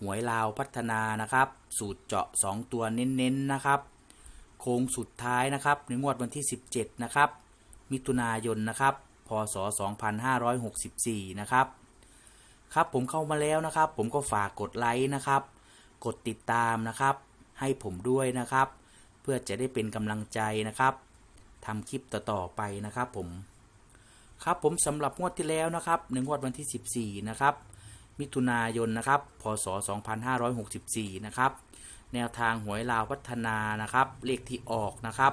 หวยลาวพัฒนานะครับ สูตรเจาะ 2 ตัวเน้นๆนะครับ โค้งสุดท้ายนะครับ ในงวดวันที่ 17 นะครับ มิถุนายนนะครับ พศ 2564 นะครับ ครับผมเข้ามาแล้วนะครับ ผมก็ฝากกดไลค์นะครับ กดติดตามนะครับ ให้ผมด้วยนะครับ เพื่อจะได้เป็นกำลังใจนะครับทำคลิปต่อๆไปนะครับผม ครับผมสำหรับงวดที่แล้วนะครับในงวดวันที่ 14 นะครับ มิถุนายนนะครับ พศ 2564 นะครับ แนวทางหวยลาวพัฒนานะครับ เลขที่ออกนะครับ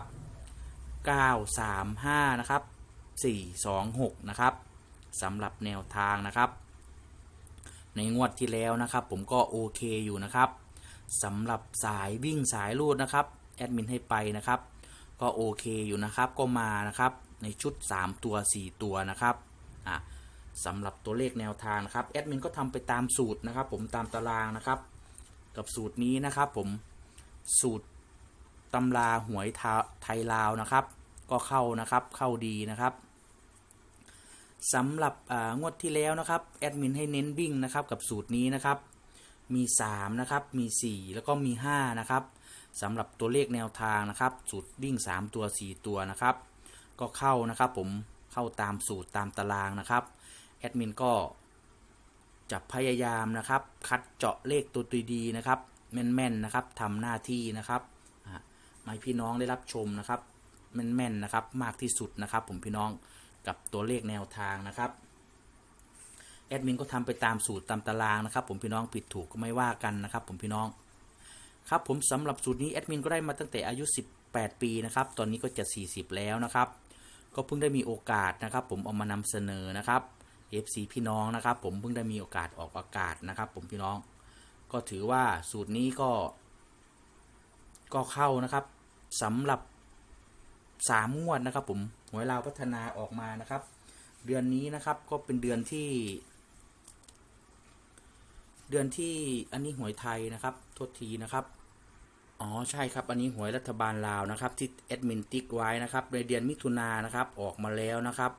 935 นะครับ 426 นะครับสำหรับแนวทางนะครับ ในงวดที่แล้วนะครับ ผมก็โอเคอยู่นะครับสำหรับสายวิ่งสายรูดนะครับแอดมินให้ไปนะครับ ก็โอเคอยู่นะครับก็มานะครับในชุด 3 ตัว 4 ตัวนะครับอะ สำหรับตัวเลขแนวทางนะครับแอดมินก็ทำไปตามสูตรนะครับ ผมตามตารางนะครับ กับสูตรนี้นะครับ ผมสูตรตำราหวยไทยลาวนะครับ ก็เข้านะครับเข้าดีนะครับสำหรับงวดที่แล้วนะครับแอดมินให้เน้นวิ่งนะครับกับสูตรนี้นะครับ มี3นะครับมี 4 แล้วก็มี5นะครับสำหรับตัวเลขแนวทางนะครับสูตรวิ่ง 3 ตัว 4 ตัวนะครับ ก็เข้านะครับผมเข้าตามสูตรตามตารางนะครับ แอดมินก็จะพยายามนะครับ คัดเจาะเลขตัวดีๆนะครับ แม่นๆนะครับทำหน้าที่นะครับมาให้พี่น้องได้รับชมนะครับ แม่นๆนะครับ มากที่สุดนะครับ ผมพี่น้องกับตัวเลขแนวทางนะครับแอดมินก็ทำไปตามสูตรตามตารางนะครับ ผมพี่น้องผิดถูกก็ไม่ว่ากันนะครับ ผมพี่น้องครับผมสำหรับสูตรนี้แอดมินก็ได้มาตั้งแต่อายุ 18 ปีนะครับ ตอนนี้ก็จะ 40 แล้วนะครับ ก็เพิ่งได้มีโอกาสนะครับ ผมเอามานำเสนอนะครับ FC พี่น้องนะครับ ผมเพิ่งได้มีโอกาสออกอากาศนะครับ ผมพี่น้อง ก็ถือว่าสูตรนี้ก็ ก็เข้านะครับสำหรับสามงวดนะครับ ผมหวยลาวพัฒนาออกมานะครับ เดือนนี้นะครับก็เป็นเดือนที่ เดือนที่อันนี้หวยไทยนะครับโทษทีนะครับอ๋อใช่ครับอันนี้หวยรัฐบาลลาวนะครับที่แอดมินติ๊กไว้นะครับในเดือนมิถุนายนนะครับออกมาแล้วนะครับ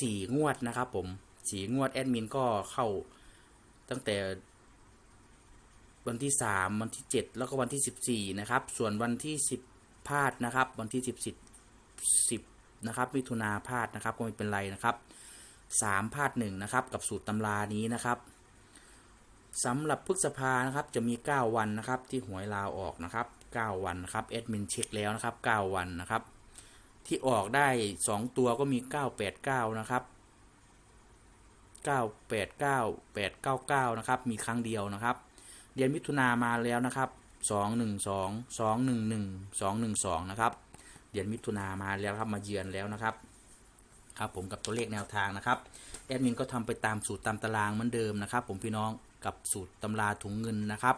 สี่งวดนะครับ ผมสี่งวดแอดมินก็เข้าตั้งแต่วันที่สามวันที่เจ็ดแล้วก็วันที่สิบสี่นะครับ ส่วนวันที่สิบพลาดนะครับ วันที่สิบสิบสิบนะครับมิถุนาพลาดนะครับก็ไม่เป็นไรนะครับสามพลาดหนึ่งนะครับ กับสูตรตำรานี้นะครับสำหรับพฤษภานะครับจะมี 9 วันนะครับที่หวยลาวออกนะครับ 9 วันนะครับแอดมินเช็คแล้วนะครับ 9 วันนะครับ ที่ออกได้2ตัวก็มี989นะครับ989 899นะครับ มีครั้งเดียวนะครับ เดือนมิถุนามาแล้วนะครับ212 211 212นะครับเดือนมิถุนามาแล้วครับมาเยือนแล้วนะครับครับผมกับตัวเลขแนวทางนะครับแอดมินก็ทำไปตามสูตรตามตารางเหมือนเดิมนะครับ ผมพี่น้องกับสูตรตำราถุงเงินนะครับ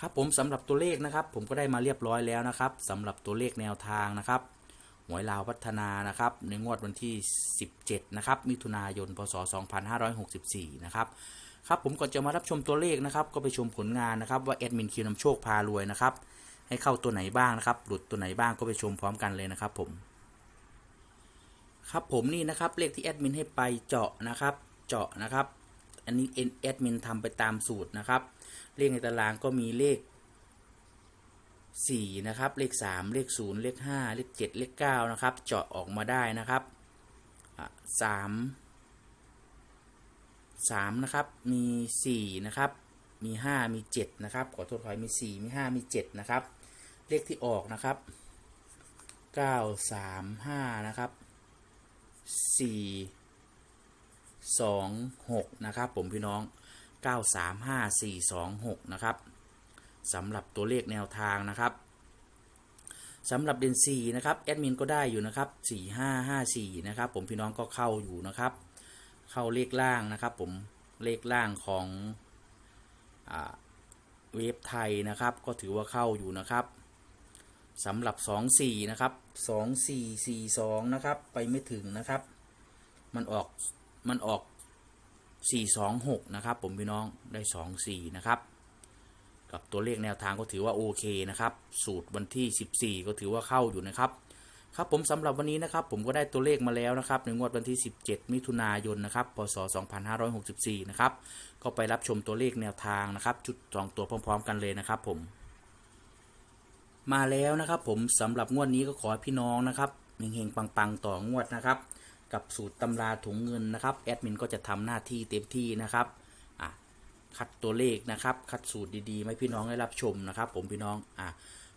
ครับผมสำหรับตัวเลขนะครับ ผมก็ได้มาเรียบร้อยแล้วนะครับสำหรับตัวเลขแนวทางนะครับ หวยลาวพัฒนานะครับในงวดวันที่ 17 นะครับ มิถุนายน พศ 2564 นะครับ ครับผมก่อนจะมารับชมตัวเลขนะครับ ก็ไปชมผลงานนะครับว่าแอดมินคิวนำโชคพารวยนะครับ ให้เข้าตัวไหนบ้างนะครับ หลุดตัวไหนบ้างก็ไปชมพร้อมกันเลยนะครับผม ครับผมนี่นะครับเลขที่แอดมินให้ไปเจาะนะครับ เจาะนะครับ อันนี้แอดมินทำไปตามสูตรนะครับ เลขในตารางก็มีเลข 4 นะครับ เลข 3 เลข 0 เลข 5 เลข 7 เลข 9 นะครับ เจาะออกมาได้นะครับอะสามสามนะครับ มี 4 นะครับ มี 5 มี 7 นะครับ ขอโทษขอให้มี 4 มี 5 มี 7 นะครับ เลขที่ออกนะครับ 9 3 5 นะครับ 4 2 6 นะครับ ผมพี่น้อง 9 3 5 4 2 6 นะครับ สำหรับตัวเลขแนวทางนะครับสำหรับเดนซีนะครับแอดมินก็ได้อยู่นะครับ 4 5 5 4 นะครับ ผมพี่น้องก็เข้าอยู่นะครับ เข้าเลขล่างนะครับ ผมเลขล่างของอเวฟไทยนะครับ ก็ถือว่าเข้าอยู่นะครับสำหรับ 24 นะครับ 2442 นะครับ ไปไม่ถึงนะครับ มันออกมันออก 426 นะครับ ผมพี่น้องได้ 24 นะครับ กับตัวเลขแนวทางก็ถือว่าโอเคนะครับ สูตรวันที่ 14 ก็ถือว่าเข้าอยู่นะครับ ครับผมสำหรับวันนี้นะครับ ผมก็ได้ตัวเลขมาแล้วนะครับในงวดวันที่ 17 มิถุนายนนะครับ พศ 2564 นะครับ ก็ไปรับชมตัวเลขแนวทางนะครับจุดสองตัวพร้อม ๆ กันเลยนะครับ ผม มาแล้วนะครับ ผมสำหรับงวดนี้ก็ขอพี่น้องนะครับเฮงๆปังๆต่องวดนะครับ กับสูตรตำราถุงเงินนะครับแอดมินก็จะทำหน้าที่เต็มที่นะครับ คัดตัวเลขนะครับ คัดสูตรดีๆให้พี่น้องได้รับชมนะครับ ผมพี่น้องอะ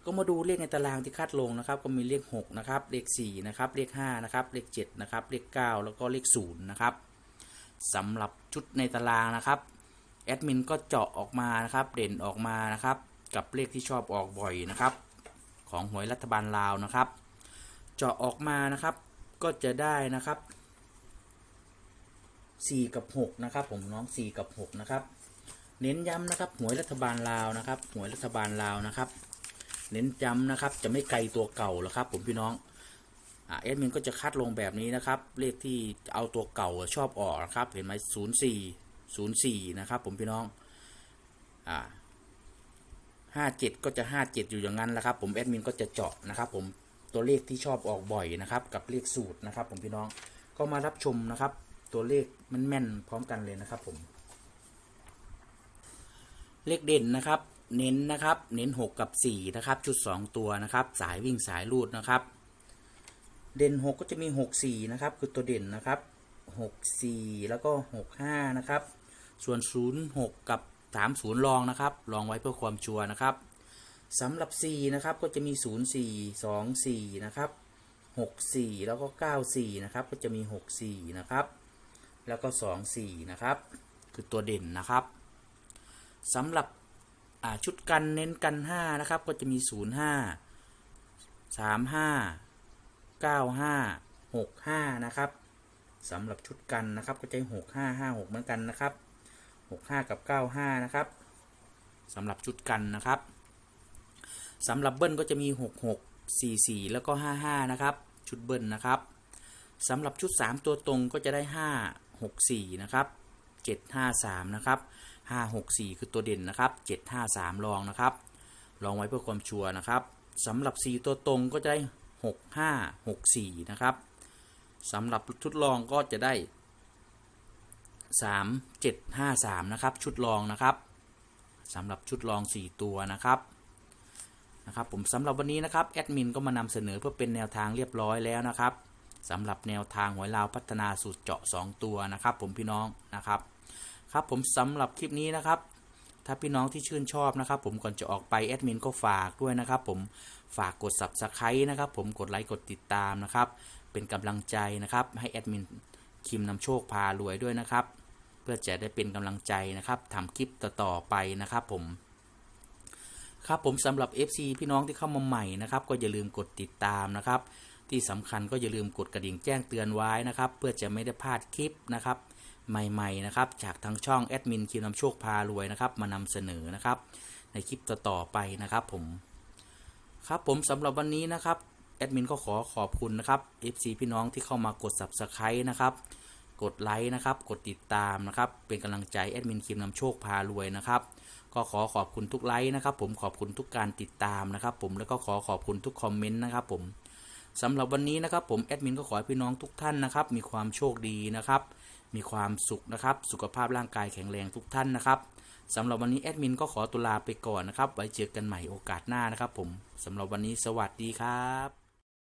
ก็มาดูเลขในตารางที่คัดลงนะครับ ก็มีเลข6นะครับเลข4นะครับเลข5นะครับเลข7นะครับเลข9 แล้วก็เลข0นะครับสำหรับชุดในตารางนะครับแอดมินก็เจาะออกมานะครับเด่นออกมานะครับกับเลขที่ชอบออกบ่อยนะครับ ของหวยรัฐบาลลาวนะครับ เจาะออกมานะครับก็จะได้นะครับ 4 กับ 6 นะครับ ผมน้อง 4 กับ 6 นะครับ เน้นย้ำนะครับหวยรัฐบาลลาวนะครับหวยรัฐบาลลาวนะครับ เน้นย้ำนะครับ จะไม่ไกลตัวเก่าหรอกครับ ผมพี่น้องอ่าแอดมินก็จะคัดลงแบบนี้นะครับ เลขที่เอาตัวเก่าชอบออกนะครับเห็นไหมศูนย์สี่ศูนย์สี่นะครับ ผมพี่น้องอ่าห้าเจ็ดก็จะห้าเจ็ดอยู่อย่างนั้นแหละครับ ผมแอดมินก็จะเจาะนะครับ ผมตัวเลขที่ชอบออกบ่อยนะครับ กับเลขสูตรนะครับ ผมพี่น้องก็มารับชมนะครับ ตัวเลขมันแม่นพร้อมกันเลยนะครับ ผม เลขเด่นนะครับ เน้นนะครับ เน้น 6 กับ 4 นะครับ ชุด 2 ตัวนะครับ สายวิ่งสายรูดนะครับ เด่น 6 ก็จะมี 6 4 นะครับ คือตัวเด่นนะครับ 6 4 แล้วก็ 6 5 นะครับ ส่วน 0 6 กับ 3 0รองนะครับรองไว้เพื่อความชัวร์นะครับสำหรับ 4 นะครับ ก็จะมี 0 4 2 4 นะครับ 6 4 แล้วก็ 9 4 นะครับ ก็จะมี 6 4 นะครับ แล้วก็ 2 4 นะครับ คือตัวเด่นนะครับ สำหรับชุดกันเน้นกัน 5 นะครับ ก็จะมี 0 5 3 5 9 5 6 5 นะครับสำหรับชุดกันนะครับก็จะ6 5 5 6 เหมือนกันนะครับ 6 5 กับ 9 5 นะครับสำหรับชุดกันนะครับสำหรับเบิ้ลก็จะมี 6 6 4 4 แล้วก็ 5 5 นะครับ ชุดเบิ้ลนะครับสำหรับชุด 3 ตัวตรงก็จะได้ 5 6 4 นะครับ 7 5 3 นะครับ 5 6 4 คือตัวเด่นนะครับ 7 5 3รองนะครับ ลองไว้เพื่อความชัวร์นะครับสำหรับ 4 ตัวตรงก็จะได้ 6 5 6 4 นะครับสำหรับชุดรองก็จะได้ 3 7 5 3 นะครับ ชุดรองนะครับสำหรับชุดรอง 4 ตัวนะครับนะครับผมสำหรับวันนี้นะครับแอดมินก็มานำเสนอเพื่อเป็นแนวทางเรียบร้อยแล้วนะครับสำหรับแนวทางหวยลาวพัฒนาสูตรเจาะ 2 ตัวนะครับ ผมพี่น้องนะครับ ครับผมสำหรับคลิปนี้นะครับ ถ้าพี่น้องที่ชื่นชอบนะครับ ผมก่อนจะออกไปแอดมินก็ฝากด้วยนะครับ ผมฝากกด subscribe นะครับ ผมกดไลค์กดติดตามนะครับ เป็นกำลังใจนะครับ ให้แอดมินคิมนำโชคพารวยด้วยนะครับ เพื่อจะได้เป็นกำลังใจนะครับทำคลิปต่อๆไปนะครับ ผมครับผมสำหรับ FC พี่น้องที่เข้ามาใหม่นะครับ ก็อย่าลืมกดติดตามนะครับ ที่สำคัญก็อย่าลืมกดกระดิ่งแจ้งเตือนไว้นะครับ เพื่อจะไม่ได้พลาดคลิปนะครับ ใหม่ๆนะครับจากทางช่องแอดมินคิวนำโชคพารวยนะครับมานำเสนอนะครับในคลิปต่อๆไปนะครับผมครับผมสำหรับวันนี้นะครับแอดมินก็ขอขอบคุณนะครับ FC พี่น้องที่เข้ามากด Subscribe นะครับกดไลค์นะครับกดติดตามนะครับเป็นกำลังใจแอดมินคิมนำโชคพารวยนะครับก็ขอขอบคุณทุกไลค์นะครับผมขอบคุณทุกการติดตามนะครับผมแล้วก็ขอขอบคุณทุกคอมเมนต์นะครับผมสำหรับวันนี้นะครับผมแอดมินก็ขอให้พี่น้องทุกท่านนะครับมีความโชคดีนะครับ มีความสุขนะครับ สุขภาพร่างกายแข็งแรงทุกท่านนะครับสำหรับวันนี้แอดมินก็ขอตุลาไปก่อนนะครับ ไว้เจอกันใหม่โอกาสหน้านะครับผมสำหรับวันนี้สวัสดีครับ